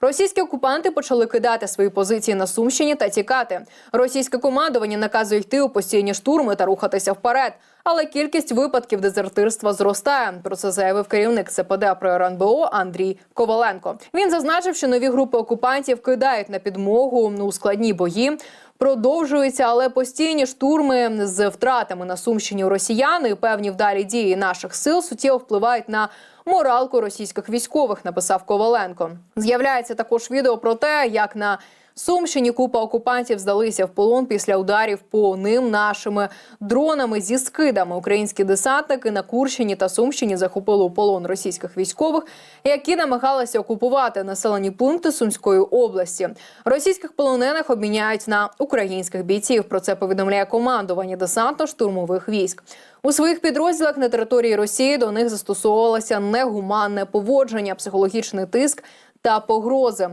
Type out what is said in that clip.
Російські окупанти почали кидати свої позиції на Сумщині та тікати. Російське командування наказує йти у постійні штурми та рухатися вперед. Але кількість випадків дезертирства зростає. Про це заявив керівник ЦПД про РНБО Андрій Коваленко. Він зазначив, що нові групи окупантів кидають на підмогу у складні бої. Продовжуються, але постійні штурми з втратами на Сумщині росіяни певні вдалі дії наших сил суттєво впливають на моралку російських військових. Написав Коваленко. З'являється також відео про те, як на Сумщині купа окупантів здалися в полон після ударів по ним нашими дронами зі скидами. Українські десантники на Курщині та Сумщині захопили у полон російських військових, які намагалися окупувати населені пункти Сумської області. Російських полонених обміняють на українських бійців. Про це повідомляє командування десантно-штурмових військ. У своїх підрозділах на території Росії до них застосовувалося негуманне поводження, психологічний тиск та погрози.